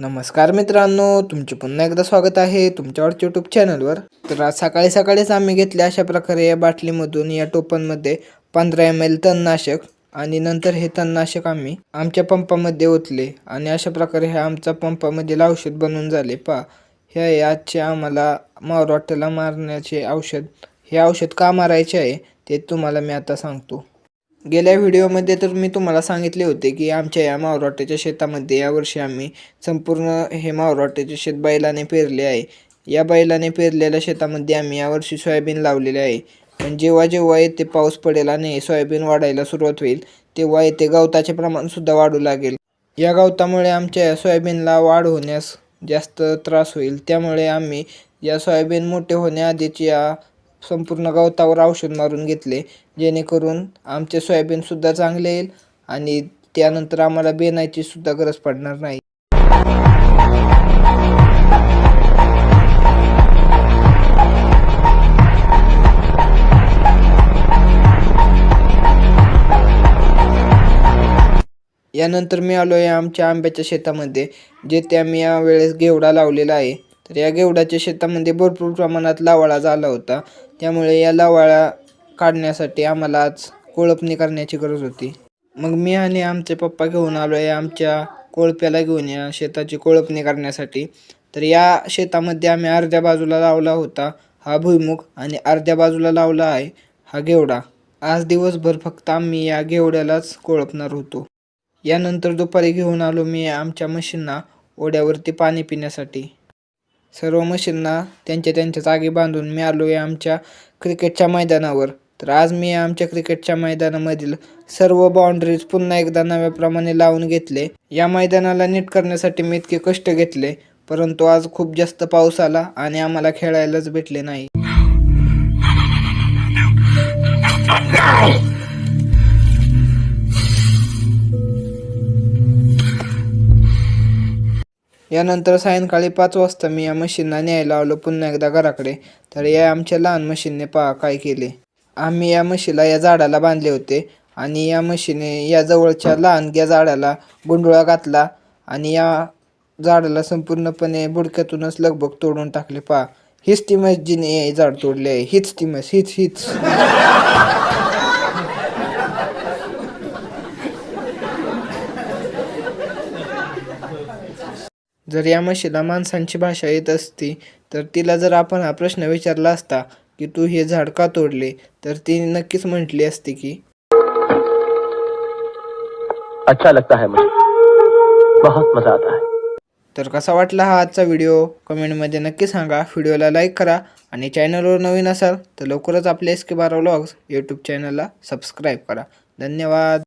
नमस्कार मित्रांनो तुमचे पुन्हा एकदा स्वागत आहे तुमच्यावरच्या यूट्यूब चॅनलवर तर आज सकाळी सकाळीच आम्ही घेतले अशा प्रकारे या बाटलीमधून या टोपनमध्ये पंधरा एम एल तणनाशक आणि नंतर हे तणनाशक आम्ही आमच्या पंपामध्ये ओतले आणि अशा प्रकारे हे आमच्या पंपामधील औषध बनवून झाले. पा हे आहे आजचे आम्हाला मावराट्याला मारण्याचे औषध. हे औषध का मारायचे आहे ते तुम्हाला मी आता सांगतो. गेल्या व्हिडिओमध्ये तर मी तुम्हाला सांगितले होते की आमच्या या मावराट्याच्या शेतामध्ये यावर्षी आम्ही संपूर्ण हे मावराट्याचे शेत बैलाने पेरले आहे. या बैलाने पेरलेल्या शेतामध्ये आम्ही यावर्षी सोयाबीन लावलेले आहे. पण जेव्हा जेव्हा येथे पाऊस पडेल आणि सोयाबीन वाढायला सुरुवात होईल तेव्हा येथे गवताचे प्रमाणसुद्धा वाढू लागेल. या गवतामुळे आमच्या या सोयाबीनला वाढ होण्यास जास्त त्रास होईल. त्यामुळे आम्ही या सोयाबीन मोठे होण्याआधीच या संपूर्ण गवतावर औषध मारून घेतले जेणेकरून आमचे सोयाबीनसुद्धा चांगले येईल आणि त्यानंतर आम्हाला बेनायची सुद्धा गरज पडणार नाही. यानंतर मी आलो आहे आमच्या आंब्याच्या शेतामध्ये जेथे आम्ही यावेळेस घेवडा लावलेला आहे. तर या गेवड्याच्या शेतामध्ये भरपूर प्रमाणात लावाळा झाला होता. त्यामुळे या लावाळा काढण्यासाठी आम्हाला आज कोळपणी करण्याची गरज होती. मग मी आणि आमचे पप्पा घेऊन आलो आहे आमच्या कोळप्याला घेऊन या शेताची कोळपणी करण्यासाठी. तर या शेतामध्ये आम्ही अर्ध्या बाजूला लावला होता. हा भुईमुग आणि अर्ध्या बाजूला लावला आहे हा घेवडा आज दिवसभर फक्त आम्ही या घेवड्यालाच कोळपणार होतो. यानंतर दुपारी घेऊन आलो मी आमच्या मशीनना ओढ्यावरती पाणी पिण्यासाठी. सर्व मशीनना त्यांच्या त्यांच्या जागी बांधून मी आलो आहे आमच्या क्रिकेटच्या मैदानावर तर आज मी आमच्या क्रिकेटच्या मैदानामधील सर्व बाउंड्रीज पुन्हा एकदा नव्याप्रमाणे लावून घेतले या मैदानाला नीट करण्यासाठी मी इतके कष्ट घेतले परंतु आज खूप जास्त पाऊस आला आणि आम्हाला खेळायलाच भेटले नाही यानंतर सायंकाळी पाच वाजता मी या मशीनला न्यायला आलो. पुन्हा एकदा घराकडे. तर या आमच्या लहान मशीनने पहा काय केले. आम्ही या म्हशीला या झाडाला बांधले होते आणि या म्हशीने या जवळच्या लहानग्या झाडाला गुंडुळा घातला आणि या झाडाला संपूर्णपणे बुडक्यातूनच लगबग तोडून टाकले. पहा हीच ती म्हस हे झाड तोडले आहे. हीच ती मस हीच हीच. जर या म्हशीला माणसांची भाषा येत असती तर तिला जर आपण हा प्रश्न विचारला असता की तू हे झाड का तोडले? तर ती नक्कीच म्हटली असती की अच्छा लगता है मुझे. बहुत मजा आता है. तर कसा वाटला हा आजचा व्हिडिओ? कमेंटमध्ये नक्की सांगा. व्हिडिओला लाईक करा आणि चॅनलवर नवीन असाल तर लवकरच आपल्या एस के बारा व्लॉग्स यूट्यूब चॅनलला सबस्क्राईब करा. धन्यवाद.